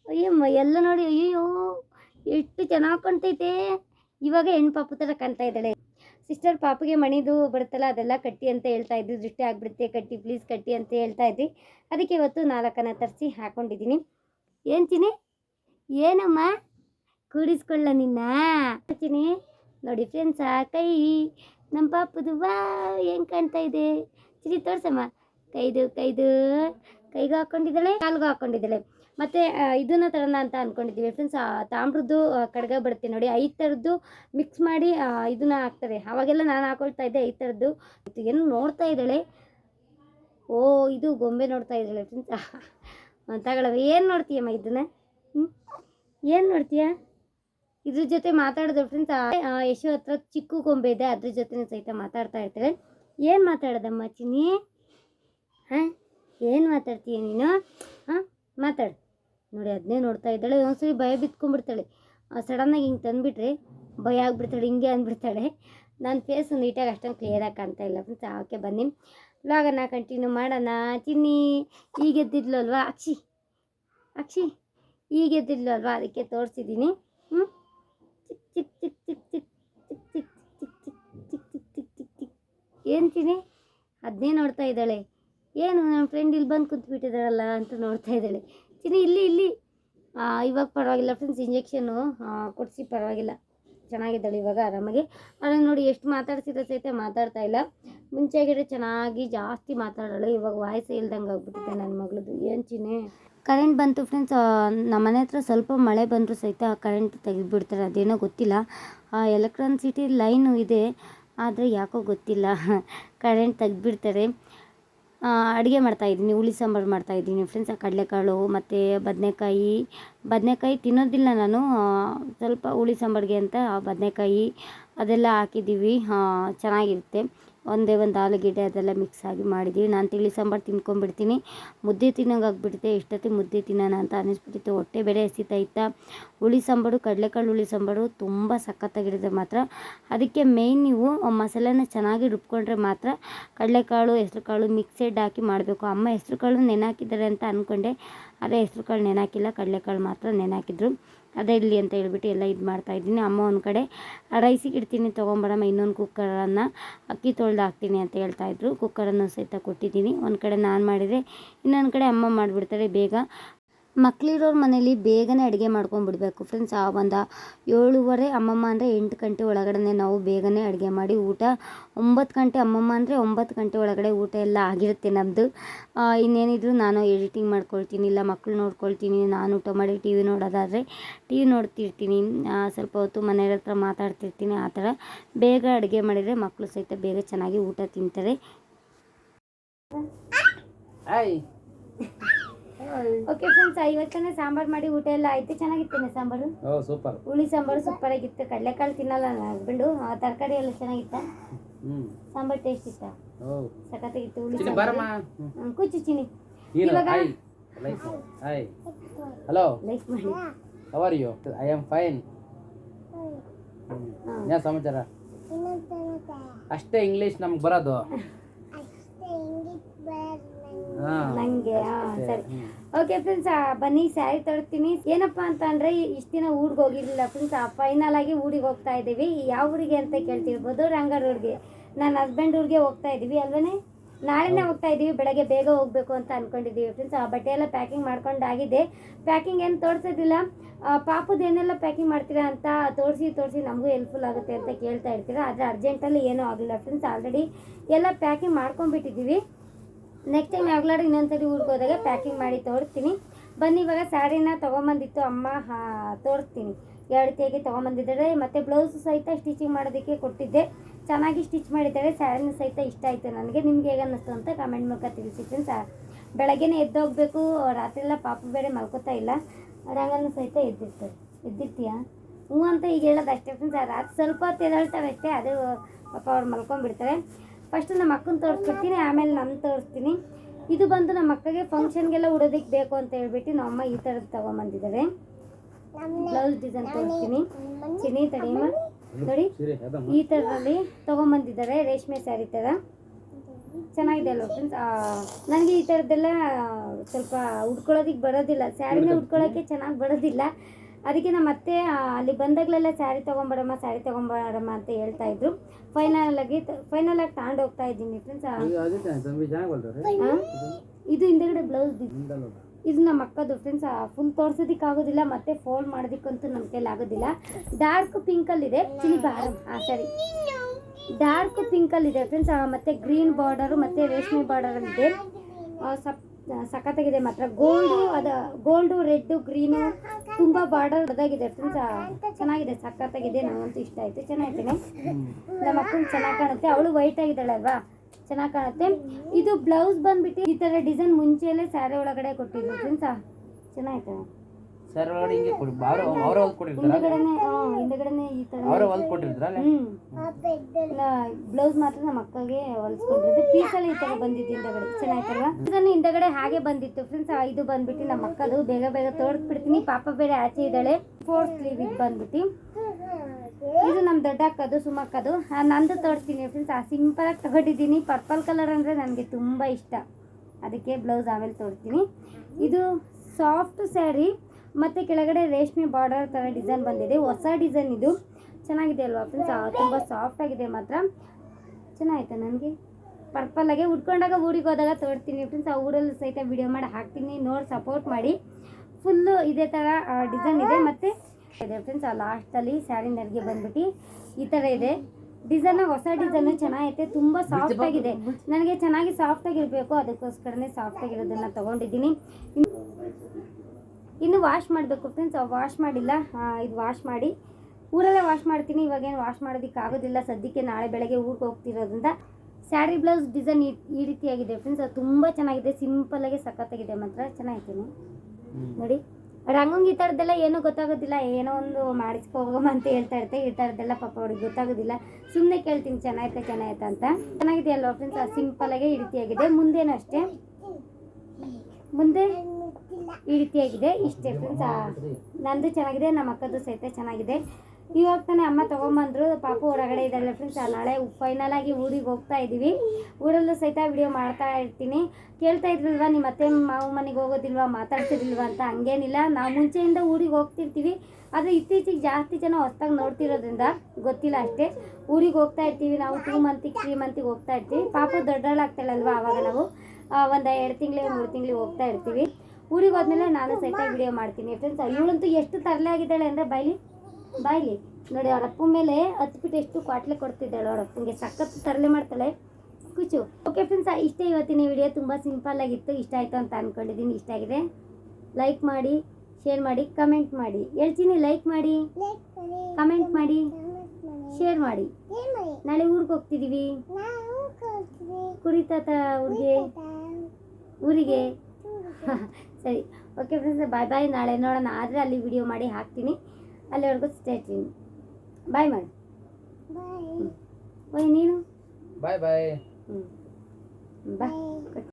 ಅಯ್ಯಮ್ಮ, ಎಲ್ಲ ನೋಡಿ ಅಯ್ಯೋ ಎಷ್ಟು ಚೆನ್ನಾಗಿ ಕಾಣ್ತೈತೆ. ಇವಾಗ ಹೆಣ್ಣು ಪಾಪು ಥರ ಕಾಣ್ತಾ ಇದ್ದಾಳೆ. ಸಿಸ್ಟರ್ ಪಾಪಿಗೆ ಮಣಿದು ಬರುತ್ತಲ್ಲ, ಅದೆಲ್ಲ ಕಟ್ಟಿ ಅಂತ ಹೇಳ್ತಾ ಇದ್ವಿ ದೃಷ್ಟಿ ಆಗಿಬಿಡುತ್ತೆ, ಕಟ್ಟಿ ಪ್ಲೀಸ್ ಕಟ್ಟಿ ಅಂತ ಹೇಳ್ತಾ ಇದ್ವಿ ಅದಕ್ಕೆ ಇವತ್ತು ನಾಲ್ಕನ್ನ ತರಿಸಿ ಹಾಕೊಂಡಿದ್ದೀನಿ. ಏನು ಚಿನಿ ಏನಮ್ಮ? ಕೂಡಿಸ್ಕೊಳ್ಳ ನಿನ್ನ. ಚಿನಿ ನೋಡಿ ಫ್ರೆಂಡ್ಸ್ ಕೈ ನಮ್ಮ ಪಾಪದು ವಾ ಹೆಂಗೆ ಕಾಣ್ತಾ ಇದೆ? ಚಿರಿ ತೋರ್ಸಮ್ಮ. ಕೈದು ಕೈದು. ಕೈಗೂ ಹಾಕೊಂಡಿದ್ದಾಳೆ, ಕಾಲ್ಗೂ ಹಾಕ್ಕೊಂಡಿದ್ದಾಳೆ ಮತ್ತು ಇದನ್ನ ತರೋಣ ಅಂತ ಅಂದ್ಕೊಂಡಿದ್ದೀವಿ ಫ್ರೆಂಡ್ಸ್ ತಾಮ್ರದ್ದು ಕಡಗ ಬರುತ್ತೆ ನೋಡಿ. ಐದು ಥರದ್ದು ಮಿಕ್ಸ್ ಮಾಡಿ ಇದನ್ನ ಹಾಕ್ತಾರೆ ಅವಾಗೆಲ್ಲ ನಾನು ಹಾಕೊಳ್ತಾ ಇದ್ದೆ ಐದು ಥರದ್ದು ಏನು ನೋಡ್ತಾ ಇದ್ದಾಳೆ? ಓ, ಇದು ಗೊಂಬೆ ನೋಡ್ತಾ ಇದ್ದಾಳೆ ಫ್ರೆಂಡ್ಸ್ ತಗೊಳ್ಳವ. ಏನು ನೋಡ್ತೀಯಮ್ಮ ಇದನ್ನ? ಏನು ನೋಡ್ತೀಯ? ಇದ್ರ ಜೊತೆ ಮಾತಾಡಿದ್ರು ಫ್ರೆಂಡ್ಸ್ ಯಶು ಹತ್ರ ಚಿಕ್ಕು ಗೊಂಬೆ ಇದೆ, ಅದ್ರ ಜೊತೆ ಸಹಿತ ಮಾತಾಡ್ತಾ ಇರ್ತಾಳೆ ಏನು ಮಾತಾಡೋದಮ್ಮ ಚಿನ್ನಿ ಹಾಂ? ಏನು ಮಾತಾಡ್ತೀಯ ನೀನು? ಹಾಂ? ಮಾತಾಡು. ನೋಡಿ ಅದನ್ನೇ ನೋಡ್ತಾ ಇದ್ದಾಳೆ, ಒಂದ್ಸರಿ ಭಯ ಬಿತ್ಕೊಂಡ್ಬಿಡ್ತಾಳೆ. ಸಡನ್ನಾಗಿ ಹಿಂಗೆ ತಂದುಬಿಟ್ರೆ ಭಯ ಆಗ್ಬಿಡ್ತಾಳೆ, ಹಿಂಗೆ ಅಂದ್ಬಿಡ್ತಾಳೆ. ನನ್ನ ಫೇಸ್ ನೀಟಾಗಿ ಅಷ್ಟೊಂದು ಕ್ಲಿಯರಾಗಿ ಕಾಣ್ತಾ ಇಲ್ಲ ಫ್ರೆಂಡ್ಸ್ ಓಕೆ ಬನ್ನಿ. ವ್ಲಾಗನ್ನು ಕಂಟಿನ್ಯೂ ಮಾಡೋಣ, ಚಿನ್ನಿ. ಈಗ ಅಲ್ವಾ? ಅಕ್ಷಿ. ಅಕ್ಷಿ ಈಗ ಅಲ್ವಾ? ಅದಕ್ಕೆ ತೋರಿಸಿದ್ದೀನಿ. ಹ್ಞೂ ಚಿಕ್ ಚಿಕ್ ಚಿಕ್ ಚಿಕ್ ಚಿಕ್ ಚಿಕ್ ಚಿಕ್ ಚಿಕ್ ಏನು ಚಿನಿ ಅದನ್ನೇ ನೋಡ್ತಾ ಇದ್ದಾಳೆ. ಏನು ನನ್ನ ಫ್ರೆಂಡ್ ಇಲ್ಲಿ ಬಂದು ಕುಂತ್ಬಿಟ್ಟಿದ್ದಾರಲ್ಲ ಅಂತ ನೋಡ್ತಾ ಇದ್ದಾಳೆ. ಚಿನಿ ಇಲ್ಲಿ ಇಲ್ಲಿ. ಇವಾಗ ಪರವಾಗಿಲ್ಲ ಫ್ರೆಂಡ್ಸ್ ಇಂಜೆಕ್ಷನ್ನು ಕೊಡಿಸಿ, ಪರವಾಗಿಲ್ಲ. ಚೆನ್ನಾಗಿದ್ದಾಳೆ ಇವಾಗ, ಆರಾಮಾಗಿ. ಆದರೆ ನೋಡಿ, ಎಷ್ಟು ಮಾತಾಡ್ಸಿದ್ರೆ ಸಹಿತ ಮಾತಾಡ್ತಾ ಇಲ್ಲ. ಮುಂಚೆಗಿದ್ರೆ ಚೆನ್ನಾಗಿ ಜಾಸ್ತಿ ಮಾತಾಡೋಳು. ಇವಾಗ ವಾಯ್ಸ್ ಇಲ್ದಂಗೆ ಆಗ್ಬಿಟ್ಟಿದೆ ನನ್ನ ಮಗಳದ್ದು ಏನು ಚಿನ್ನೆ? ಕರೆಂಟ್ ಬಂತು ಫ್ರೆಂಡ್ಸ್ ನಮ್ಮ ಮನೆ ಹತ್ರ ಸ್ವಲ್ಪ ಮಳೆ ಬಂದರೂ ಸಹಿತ ಕರೆಂಟ್ ತೆಗೆದುಬಿಡ್ತಾರೆ ಅದೇನೋ ಗೊತ್ತಿಲ್ಲ. ಆ ಎಲೆಕ್ಟ್ರಾನ್ಸಿಟಿ ಲೈನು ಇದೆ ಆದರೆ ಯಾಕೋ ಗೊತ್ತಿಲ್ಲ. ಕರೆಂಟ್ ತೆಗೆದುಬಿಡ್ತಾರೆ. ಅಡುಗೆ ಮಾಡ್ತಾಯಿದ್ದೀನಿ ಹುಳಿ ಸಾಂಬಾರು ಮಾಡ್ತಾಯಿದ್ದೀನಿ ಫ್ರೆಂಡ್ಸ್ ಕಡಲೆಕಾಳು ಮತ್ತು ಬದನೆಕಾಯಿ. ಬದನೆಕಾಯಿ ತಿನ್ನೋದಿಲ್ಲ ನಾನು ಸ್ವಲ್ಪ ಹುಳಿ ಸಾಂಬಾರಿಗೆ ಅಂತ ಬದನೆಕಾಯಿ ಅದೆಲ್ಲ ಹಾಕಿದ್ದೀವಿ ಆ, ಚೆನ್ನಾಗಿರುತ್ತೆ. ಒಂದೇ ಒಂದು ಆಲೂಗೆಡ್ಡೆ ಅದೆಲ್ಲ ಮಿಕ್ಸ್ ಆಗಿ ಮಾಡಿದ್ದೀವಿ ನಾನು ತಿಳಿ ಸಾಂಬಾರು ತಿನ್ಕೊಂಡ್ಬಿಡ್ತೀನಿ. ಮುದ್ದೆ ತಿನ್ನೋಂಗೆ ಆಗ್ಬಿಟ್ಟಿದೆ ಎಷ್ಟೊತ್ತಿ ಮುದ್ದೆ ತಿನ್ನೋಣ ಅಂತ ಅನ್ನಿಸ್ಬಿಟ್ಟಿತ್ತು. ಹೊಟ್ಟೆ ಬೇರೆ ಹಸಿತಾ ಇತ್ತ. ಹುಳಿ ಸಾಂಬಾರು, ಕಡಲೆಕಾಳು ಹುಳಿ ಸಾಂಬಾರು ತುಂಬ ಸಖತ್ತಾಗಿರುತ್ತೆ ಮಾತ್ರ. ಅದಕ್ಕೆ ಮೇಯ್ನ್ ನೀವು ಮಸಾಲೆನ ಚೆನ್ನಾಗಿ ರುಬ್ಕೊಂಡ್ರೆ ಮಾತ್ರ ಕಡಲೆಕಾಳು, ಹೆಸ್ರುಕಾಳು ಮಿಕ್ಸೆಡ್ ಹಾಕಿ ಮಾಡಬೇಕು. ಅಮ್ಮ ಹೆಸ್ರುಕಾಳು ನೆನಾಕಿದ್ದಾರೆ ಅಂತ ಅಂದ್ಕೊಂಡೆ ಅದೇ ನೆನೆ ಹಾಕಿಲ್ಲ ಕಡಲೆಕಾಳು ಮಾತ್ರ ನೆನಾಕಿದ್ರು. ಅದೇ ಇಲ್ಲಿ ಅಂತ ಹೇಳ್ಬಿಟ್ಟು ಎಲ್ಲ ಇದು ಮಾಡ್ತಾಯಿದ್ದೀನಿ ಅಮ್ಮ ಒಂದು ಕಡೆ ರೈಸಿಗೆ ಇಡ್ತೀನಿ ತೊಗೊಂಬರಮ್ಮ, ಇನ್ನೊಂದು ಕುಕ್ಕರನ್ನು ಅಕ್ಕಿ ತೊಳೆದು ಹಾಕ್ತೀನಿ ಅಂತ ಹೇಳ್ತಾಯಿದ್ರು ಕುಕ್ಕರನ್ನು ಸಹಿತ ಕೊಟ್ಟಿದ್ದೀನಿ. ಒಂದು ಕಡೆ ನಾನು ಮಾಡಿದರೆ ಇನ್ನೊಂದು ಕಡೆ ಅಮ್ಮ ಮಾಡಿಬಿಡ್ತಾರೆ. ಬೇಗ ಮಕ್ಳಿರೋರ ಮನೇಲಿ ಬೇಗನೆ ಅಡುಗೆ ಮಾಡ್ಕೊಂಡ್ಬಿಡ್ಬೇಕು ಫ್ರೆಂಡ್ಸ್, ಆ ಒಂದು ಏಳುವರೆ ಅಮ್ಮಮ್ಮ ಅಂದರೆ ಎಂಟು ಗಂಟೆ ಒಳಗಡೆ ನಾವು ಬೇಗನೆ ಅಡುಗೆ ಮಾಡಿ ಊಟ. ಒಂಬತ್ತು ಗಂಟೆ ಅಮ್ಮಮ್ಮ ಅಂದರೆ ಒಂಬತ್ತು ಗಂಟೆ ಒಳಗಡೆ ಊಟ ಎಲ್ಲ ಆಗಿರುತ್ತೆ ನಮ್ಮದು ಇನ್ನೇನಿದ್ರು ನಾನು ಎಡಿಟಿಂಗ್ ಮಾಡ್ಕೊಳ್ತೀನಿ, ಇಲ್ಲ ಮಕ್ಕಳು ನೋಡ್ಕೊಳ್ತೀನಿ, ನಾನು ಊಟ ಮಾಡಿ ಟಿ ವಿ ನೋಡೋದಾದರೆ ಟಿ ವಿ ನೋಡ್ತಿರ್ತೀನಿ ಸ್ವಲ್ಪ ಹೊತ್ತು ಮನೆಯವ್ರ ಹತ್ರ ಮಾತಾಡ್ತಿರ್ತೀನಿ, ಆ ಥರ. ಬೇಗ ಅಡುಗೆ ಮಾಡಿದರೆ ಮಕ್ಕಳು ಸಹಿತ ಬೇಗ ಚೆನ್ನಾಗಿ ಊಟ ತಿಂತಾರೆ. ಓಕೆ ಫ್ರೆಂಡ್ಸ್ ಇವತ್ತನೇ ಸಾಂಬಾರು ಮಾಡಿ ಊಟ ಎಲ್ಲ ಆಯ್ತು. ಚೆನ್ನಾಗಿತ್ತೇನೆ ಸಾಂಬಾರು? ಓ ಸೂಪರ್ ಹುಳಿ ಸಾಂಬಾರು ಸೂಪರ್ ಆಗಿತ್ತು. ಕಡಲೆಕಾಳು ತಿನ್ನಲ್ಲ ನನ್ನ ಹಸ್ಬೆಂಡು ತರಕಾರಿ ಎಲ್ಲ ಚೆನ್ನಾಗಿತ್ತ? ಸಾಂಬಾರ್ ಸಾಂಬಾರು ಟೇಸ್ಟ್ ಇತ್ತ? ಓ. ಸಖತ್ತಾಗಿತ್ತು. ಹುಳಿ ಚಿನಿ ಸಾಂಬಾರು. ಕುಚ್ಚು ಚಿನಿ ಇವಾಗ- ಲೈಕ್ ಹಾಯ್ ಹಲೋ ಲೈಕ್ ಮಾಡಿ. How are you I am fine ಯಾ ಸಮಾಚಾರ? ಅಷ್ಟೇ ಇಂಗ್ಲೀಷ್ ನಮ್ಗೆ ಬರೋದು. ನಂಗೆ. ಸರಿ. ಓಕೆ ಫ್ರೆಂಡ್ಸ್ ಬನ್ನಿ ಸ್ಯಾರಿ ತರ್ತೀನಿ ಏನಪ್ಪ ಅಂತ ಅಂದ್ರೆ ಇಷ್ಟು ದಿನ ಊರಿಗೆ ಹೋಗಿರ್ಲಿಲ್ಲ ಫ್ರೆಂಡ್ಸ್ ಫೈನಲ್ ಆಗಿ ಊರಿಗೆ ಹೋಗ್ತಾ ಇದ್ದೀವಿ. ಯಾವ ಊರಿಗೆ ಅಂತ ಕೇಳ್ತಿರ್ಬೋದು ರಂಗರ್ ಊರಿಗೆ ನನ್ನ ಹಸ್ಬೆಂಡ್ ಊರಿಗೆ ಹೋಗ್ತಾ ಇದ್ದೀವಿ ಅಲ್ವೇ ನಾಳೆನೇ ಹೋಗ್ತಾ ಇದ್ದೀವಿ ಬೆಳಗ್ಗೆ ಬೇಗ ಹೋಗಬೇಕು ಅಂತ ಅನ್ಕೊಂಡಿದ್ದೀವಿ ಫ್ರೆಂಡ್ಸ್ ಆ ಬಟ್ಟೆ ಎಲ್ಲ ಪ್ಯಾಕಿಂಗ್ ಮಾಡ್ಕೊಂಡಾಗಿದೆ ಪ್ಯಾಕಿಂಗ್ ಏನು ತೋರಿಸೋದಿಲ್ಲ. ಪಾಪದ ಏನೆಲ್ಲ ಪ್ಯಾಕಿಂಗ್ ಮಾಡ್ತೀರಾ ಅಂತ ತೋರಿಸಿ ತೋರಿಸಿ ನಮಗೂ ಹೆಲ್ಪ್ಫುಲ್ ಆಗುತ್ತೆ ಅಂತ ಕೇಳ್ತಾ ಇರ್ತೀರಾ. ಆದರೆ ಅರ್ಜೆಂಟಲ್ಲಿ ಏನೂ ಆಗಲಿಲ್ಲ ಫ್ರೆಂಡ್ಸ್ ಆಲ್ರೆಡಿ ಎಲ್ಲ ಪ್ಯಾಕಿಂಗ್ ಮಾಡ್ಕೊಂಡ್ಬಿಟ್ಟಿದ್ದೀವಿ. ನೆಕ್ಸ್ಟ್ ಟೈಮ್ ಯಾವಾಗಲಾದ್ರು ಇನ್ನೊಂದ್ಸರಿ ಊರಿಗೆ ಹೋದಾಗ ಪ್ಯಾಕಿಂಗ್ ಮಾಡಿ ತೋರಿಸ್ತೀನಿ ಬನ್ನಿ ಇವಾಗ ಸ್ಯಾರಿನ ತೊಗೊಂಬಂದಿತ್ತು ಅಮ್ಮ. ಹಾ, ತೋರಿಸ್ತೀನಿ. ಎರಡು ತೆಗೆ ತೊಗೊಂಬಂದಿದ್ದಾರೆ. ಮತ್ತು ಬ್ಲೌಸ್ ಸಹಿತ ಸ್ಟಿಚಿಂಗ್ ಮಾಡೋದಕ್ಕೆ ಕೊಟ್ಟಿದ್ದೆ. ಚೆನ್ನಾಗಿ ಸ್ಟಿಚ್ ಮಾಡಿದ್ದಾರೆ. ಸ್ಯಾರಿನ ಸಹಿತ ಇಷ್ಟ ಆಯಿತು ನನಗೆ. ನಿಮ್ಗೆ ಹೇಗೆ ಅನ್ನಿಸ್ತು ಅಂತ ಕಮೆಂಟ್ ಮೂಲಕ ತಿಳಿಸಿದ್ದೀನಿ ಫ್ರೆಂಡ್ಸ್ ಬೆಳಗ್ಗೆನೇ ಎದ್ದೋಗಬೇಕು. ರಾತ್ರಿ ಎಲ್ಲ ಪಾಪ ಬೇರೆ ಮಲ್ಕೋತಾ ಇಲ್ಲ. ರಂಗನೂ ಸಹಿತ ಎದ್ದಿರ್ತದೆ ಎದ್ದಿರ್ತೀಯಾ? ಹ್ಞೂ ಅಂತ ಈಗ ಹೇಳೋದು ಅಷ್ಟೇ ಫ್ರೆಂಡ್ಸ್ ರಾತ್ರಿ ಸ್ವಲ್ಪ ಹೊತ್ತು ಅಷ್ಟೇ. ಅದು ಪಾಪ ಅವ್ರು ಮಲ್ಕೊಂಡ್ಬಿಡ್ತಾರೆ. ಫಸ್ಟ್ ನಮ್ಮ ಅಕ್ಕನ ತೋರಿಸ್ಬಿಡ್ತೀನಿ ಆಮೇಲೆ ನಮ್ಮ ತೋರಿಸ್ತೀನಿ. ಇದು ಬಂದು ನಮ್ಮ ಅಕ್ಕಗೆ ಫಂಕ್ಷನ್ಗೆಲ್ಲ ಉಡೋದಕ್ಕೆ ಬೇಕು ಅಂತ ಹೇಳ್ಬಿಟ್ಟು ನಮ್ಮ ಅಮ್ಮ ಈ ಥರದ್ದು ತೊಗೊಂಬಂದಿದ್ದಾರೆ ಬ್ಲೌಸ್ ಡಿಸೈನ್ ತೋರಿಸ್ತೀನಿ. ಚಿನ್ನಿ ತಡಿಯಮ್ಮ ನೋಡಿ ಈ ಥರದಲ್ಲಿ ತೊಗೊಂಬಂದಿದ್ದಾರೆ ರೇಷ್ಮೆ ಸ್ಯಾರಿ ಥರ ಚೆನ್ನಾಗಿದೆ ಅಲ್ವ ಫ್ರೆಂಡ್ಸ್ ನನಗೆ ಈ ಥರದ್ದೆಲ್ಲ ಸ್ವಲ್ಪ ಉಟ್ಕೊಳ್ಳೋದಕ್ಕೆ ಬರೋದಿಲ್ಲ. ಸ್ಯಾರಿನೇ ಉಟ್ಕೊಳ್ಳೋಕ್ಕೆ ಚೆನ್ನಾಗಿ ಬರೋದಿಲ್ಲ. ಅದಕ್ಕೆ ನಮ್ಮ ಅತ್ತೆ ಅಲ್ಲಿ ಬಂದಾಗಲೆಲ್ಲ ಸ್ಯಾರಿ ತೊಗೊಂಬರಮ್ಮ ಸ್ಯಾರಿ ತೊಗೊಂಬರಮ್ಮ ಅಂತ ಹೇಳ್ತಾ ಇದ್ರು. ಫೈನಲ್ ಆಗಿ ಫೈನಲ್ ಆಗಿ ತಗೊಂಡು ಹೋಗ್ತಾ ಇದ್ದೀನಿ ಫ್ರೆಂಡ್ಸ್ ಇದು ಹಿಂದೆಗಡೆ ಬ್ಲೌಸ್ ಇದು. ನಮ್ಮ ಅಕ್ಕದು ಫ್ರೆಂಡ್ಸ್ ಫುಲ್ ತೋರ್ಸೋದಕ್ಕೆ ಆಗೋದಿಲ್ಲ ಮತ್ತೆ ಫೋಲ್ಡ್ ಮಾಡೋದಿಕ್ಕಂತೂ ನಮ್ಮ ಕೈಲಿ ಆಗೋದಿಲ್ಲ ಡಾರ್ಕ್ ಪಿಂಕಲ್ಲಿದೆ ಚಿಲಿ ಬಾರ ಹಾಂ ಸರಿ. ಡಾರ್ಕ್ ಪಿಂಕಲ್ಲಿದೆ ಫ್ರೆಂಡ್ಸ್ ಮತ್ತೆ ಗ್ರೀನ್ ಬಾರ್ಡರು ಮತ್ತು ರೇಷ್ಮೆ ಬಾರ್ಡರ್ ಇದೆ. ಸಪ್ ಸಖತ್ತಾಗಿದೆ ಮಾತ್ರ. ಗೋಲ್ಡು ಅದ ಗೋಲ್ಡು ರೆಡ್ಡು ಗ್ರೀನು ತುಂಬ ಬಾರ್ಡರ್ ದೊಡ್ಡದಾಗಿದೆ ಫ್ರೆಂಡ್ಸ್. ಚೆನ್ನಾಗಿದೆ ಸಖತ್ತಾಗಿದೆ. ನನಗಂತೂ ಇಷ್ಟ ಆಯಿತು. ಚೆನ್ನಾಗಿದ್ದೇನೆ ನಮ್ಮ ಮಕ್ಕಳು ಚೆನ್ನಾಗಿ ಕಾಣುತ್ತೆ. ಅವಳು ವೈಟ್ ಆಗಿದ್ದಾಳೆ ಅಲ್ವಾ ಚೆನ್ನಾಗಿ ಕಾಣುತ್ತೆ. ಇದು ಬ್ಲೌಸ್ ಬಂದ್ಬಿಟ್ಟು ಈ ಥರ ಡಿಸೈನ್ ಮುಂಚೆಯಲ್ಲೇ ಸ್ಯಾರಿ ಒಳಗಡೆ ಕೊಟ್ಟಿದ್ದು ಫ್ರೆಂಡ್ಸ್ ಚೆನ್ನಾಯ್ತು. ಸರ್ ಒಳಗಡೆ ಹಿಂಗೆ ಕೊಡಿ ಅವ್ರ ಅವರ ಹೊಲ್ದು ಕೊಟ್ಟಿರ್ತಾರ? ಹಿಂದಗಡೆನೆ ಹಾಂ ಹಿಂದಗಡೆನೆ ಈ ಥರ ಅವರ ಹೊಲ್ದು ಕೊಟ್ಟಿರ್ತಾರಲ್ಲ? ಹ್ಮ್. ಬ್ಲೌಸ್ ಮಾತ್ರ ನಮ್ಮ ಅಕ್ಕಗೆ ಹೊಲಿಸ್ಕೊಂಡಿದ್ದು ಪೀಸಲ್ಲಿ ಈ ತರ ಬಂದಿದ್ದು ಹಿಂದಗಡೆ. ಚೆನ್ನಾಯ್ತಲ್ವಾ ಇದನ್ನು ಹಿಂದಗಡೆ ಹಾಗೆ ಬಂದಿತ್ತು. ಫ್ರೆಂಡ್ಸ್ ಇದು ಬಂದ್ಬಿಟ್ಟು ನಮ್ಮ ಅಕ್ಕದು ಬೇಗ ಬೇಗ ತೋರಿಸ್ಬಿಡ್ತೀನಿ ಪಾಪ ಬೇರೆ ಆಚೆ ಇದ್ದಾಳೆ. ಫೋರ್ ಸ್ಲೀವ್ ಇದು ಬಂದ್ಬಿಟ್ಟು. ಇದು ನಮ್ಮ ದೊಡ್ಡ ಅಕ್ಕದು ಸುಮಕ್ಕದು. ಆ, ನಂದು ತೋರಿಸ್ತೀನಿ ಫ್ರೆಂಡ್ಸ್ ಆ ಸಿಂಪಲ್ ಆಗಿ ತಗೊಂಡಿದ್ದೀನಿ. ಪರ್ಪಲ್ ಕಲರ್ ಅಂದರೆ ನನಗೆ ತುಂಬ ಇಷ್ಟ. ಅದಕ್ಕೆ ಬ್ಲೌಸ್ ಆಮೇಲೆ ತೋರಿಸ್ತೀನಿ. ಇದು ಸಾಫ್ಟ್ ಸ್ಯಾರಿ ಮತ್ತು ಕೆಳಗಡೆ ರೇಷ್ಮೆ ಬಾರ್ಡರ್ ಥರ ಡಿಸೈನ್ ಬಂದಿದೆ. ಹೊಸ ಡಿಸೈನ್ ಇದು. ಚೆನ್ನಾಗಿದೆ ಅಲ್ವಾ ಫ್ರೆಂಡ್ಸ್ ತುಂಬ ಸಾಫ್ಟ್ ಆಗಿದೆ ಮಾತ್ರ. ಚೆನ್ನಾಗಿತ್ತು ನನಗೆ? ಪರ್ಪಲ್ಲಾಗೆ ಉಟ್ಕೊಂಡಾಗ ಊರಿಗೆ ಹೋದಾಗ ತೋರ್ತೀನಿ ಫ್ರೆಂಡ್ಸ್ ಆ ಊರಲ್ಲಿ ಸಹಿತ ವಿಡಿಯೋ ಮಾಡಿ ಹಾಕ್ತೀನಿ. ನೋಡಿ ಸಪೋರ್ಟ್ ಮಾಡಿ. ಫುಲ್ಲು ಇದೇ ಥರ ಡಿಸೈನ್ ಇದೆ. ಮತ್ತು ಇದೆ ಫ್ರೆಂಡ್ಸ್ ಆ ಲಾಸ್ಟಲ್ಲಿ ಸ್ಯಾರಿ ನನಗೆ ಬಂದ್ಬಿಟ್ಟು ಈ ಥರ ಇದೆ. ಡಿಸೈನ್ ಹೊಸ ಡಿಸೈನು ಚೆನ್ನಾಗೈತೆ. ತುಂಬ ಸಾಫ್ಟ್ ಆಗಿದೆ. ನನಗೆ ಚೆನ್ನಾಗಿ ಸಾಫ್ಟ್ ಆಗಿರಬೇಕು. ಅದಕ್ಕೋಸ್ಕರನೇ ಸಾಫ್ಟ್ ಆಗಿರೋದನ್ನು ತೊಗೊಂಡಿದ್ದೀನಿ. ಇನ್ನು ವಾಶ್ ಮಾಡಬೇಕು ಫ್ರೆಂಡ್ಸ್ ವಾಶ್ ಮಾಡಿಲ್ಲ. ಇದು ವಾಶ್ ಮಾಡಿ. ಊರಲ್ಲೇ ವಾಶ್ ಮಾಡ್ತೀನಿ. ಇವಾಗೇನು ವಾಶ್ ಮಾಡೋದಕ್ಕೆ ಆಗೋದಿಲ್ಲ. ಸದ್ಯಕ್ಕೆ ನಾಳೆ ಬೆಳಗ್ಗೆ ಊರಿಗೆ ಹೋಗ್ತಿರೋದ್ರಿಂದ ಸ್ಯಾರಿ ಬ್ಲೌಸ್ ಡಿಸೈನ್ ಈ ರೀತಿಯಾಗಿದೆ ಫ್ರೆಂಡ್ಸ್ ಅದು ತುಂಬ ಚೆನ್ನಾಗಿದೆ. ಸಿಂಪಲ್ಲಾಗಿ ಸಖತ್ತಾಗಿದೆ. ಮಾತ್ರ ಚೆನ್ನಾಗಿದ್ದೀನಿ. ನೋಡಿ. ರಂಗಂಗೆ ಈ ಥರದ್ದೆಲ್ಲ ಏನೂ ಗೊತ್ತಾಗೋದಿಲ್ಲ. ಏನೋ ಒಂದು ಮಾಡಿಸ್ಕೊ ಹೋಗಮ್ಮ ಅಂತ ಹೇಳ್ತಾ ಇರ್ತೆ ಈ ಥರದ್ದೆಲ್ಲ ಪಾಪ ಅವ್ರಿಗೆ ಗೊತ್ತಾಗೋದಿಲ್ಲ. ಸುಮ್ಮನೆ ಕೇಳ್ತೀನಿ ಚೆನ್ನಾಗೈತೆ ಚೆನ್ನಾಯ್ತಾ ಅಂತ. ಚೆನ್ನಾಗಿದೆ ಅಲ್ವಾ ಫ್ರೆಂಡ್ಸ್ ಸಿಂಪಲ್ಲಾಗೆ ಈ ರೀತಿಯಾಗಿದೆ. ಮುಂದೇನು ಅಷ್ಟೇ? ಮುಂದೆ? ಈ ರೀತಿಯಾಗಿದೆ. ಇಷ್ಟೇ ಫ್ರೆಂಡ್ಸ್ ನಂದು ಚೆನ್ನಾಗಿದೆ, ನಮ್ಮ ಅಕ್ಕದ್ದು ಸಹಿತ ಚೆನ್ನಾಗಿದೆ. ಇವಾಗ ತಾನೇ ಅಮ್ಮ ತೊಗೊಂಬಂದ್ರು, ಪಾಪು ಹೊರಗಡೆ ಇದ್ದಾರೆ ಫ್ರೆಂಡ್ಸ್ ನಾಳೆ ಫೈನಲ್ ಆಗಿ ಊರಿಗೆ ಹೋಗ್ತಾ ಇದ್ದೀವಿ. ಊರಲ್ಲೂ ಸಹಿತ ವಿಡಿಯೋ ಮಾಡ್ತಾ ಇರ್ತೀನಿ. ಕೇಳ್ತಾ ಇದ್ರಲ್ವಾ, ನಿಮ್ಮ ಅತ್ತೆ ಮಾವು ಮನೆಗೆ ಹೋಗೋದಿಲ್ವಾ, ಮಾತಾಡ್ತಿರ್ಲಿಲ್ವಾ ಅಂತ? ಹಂಗೇನಿಲ್ಲ. ನಾವು ಮುಂಚೆಯಿಂದ ಊರಿಗೆ ಹೋಗ್ತಿರ್ತೀವಿ. ಆದರೆ ಇತ್ತೀಚೆಗೆ ಜಾಸ್ತಿ ಜನ ಹೊಸ್ದಾಗಿ ನೋಡ್ತಿರೋದ್ರಿಂದ ಗೊತ್ತಿಲ್ಲ ಅಷ್ಟೇ. ಊರಿಗೆ ಹೋಗ್ತಾ ಇರ್ತೀವಿ ನಾವು ಟೂ ಮಂತಿಗೆ ತ್ರೀ ಮಂತಿಗೆ ಹೋಗ್ತಾ ಇರ್ತೀವಿ. ಪಾಪು ಅಲ್ವಾ ಅವಾಗ ನಾವು? ಒಂದು ಎರಡು ತಿಂಗಳಿಗೆ, ಮೂರು ತಿಂಗಳಿಗೆ ಹೋಗ್ತಾ ಇರ್ತೀವಿ. ಊರಿಗೆ ಹೋದ್ಮೇಲೆ ನಾನು ಸಹಿತ ವಿಡಿಯೋ ಮಾಡ್ತೀನಿ. ಫ್ರೆಂಡ್ಸ್ ಇವಳಂತೂ ಎಷ್ಟು ತರಲೆ ಆಗಿದ್ದಾಳೆ ಅಂದರೆ ಬಾಯ್ಲಿ ಬಾಯ್ಲಿ. ನೋಡಿ ಅವ್ರ ಅಪ್ಪ ಮೇಲೆ ಹತ್ಬಿಟ್ಟು ಎಷ್ಟು ಕ್ವಾಟ್ಲೆ ಕೊಡ್ತಿದ್ದಾಳೆ ಅವ್ರ ಅಪ್ಪಂಗೆ ಸಖತ್ ತರಲೆ ಮಾಡ್ತಾಳೆ. ಕುಚು. ಓಕೆ ಫ್ರೆಂಡ್ಸ್ ಇಷ್ಟೇ ಇವತ್ತಿನ ವಿಡಿಯೋ ತುಂಬ ಸಿಂಪಲ್ ಆಗಿತ್ತು. ಇಷ್ಟ ಆಯಿತು ಅಂತ ಅಂದ್ಕೊಂಡಿದ್ದೀನಿ ಇಷ್ಟ ಆಗಿದೆ. ಲೈಕ್ ಮಾಡಿ ಶೇರ್ ಮಾಡಿ ಕಮೆಂಟ್ ಮಾಡಿ. ಹೇಳ್ತೀನಿ ಲೈಕ್ ಮಾಡಿ. ಕಮೆಂಟ್ ಮಾಡಿ. ಶೇರ್ ಮಾಡಿ. ನಾಳೆ ಊರಿಗೆ ಹೋಗ್ತಿದ್ದೀವಿ ಕುರಿತಾತ ಊರಿಗೆ ಊರಿಗೆ. ಸರಿ. ಓಕೆ ಫ್ರೆಂಡ್ಸ್ ಬಾಯ್ ಬಾಯ್ ನಾಳೆ ನೋಡೋಣ. ಆದರೆ ಅಲ್ಲಿ ವಿಡಿಯೋ ಮಾಡಿ ಹಾಕ್ತೀನಿ. ಅಲ್ಲಿವರೆಗೂ ಸ್ಟೇಟ್ ಬಾಯ್ ಮಾಡಿ ಓಯ್ ನೀನು? ಬಾಯ್ ಬಾಯ್ ಹ್ಞೂ ಬಾಯ್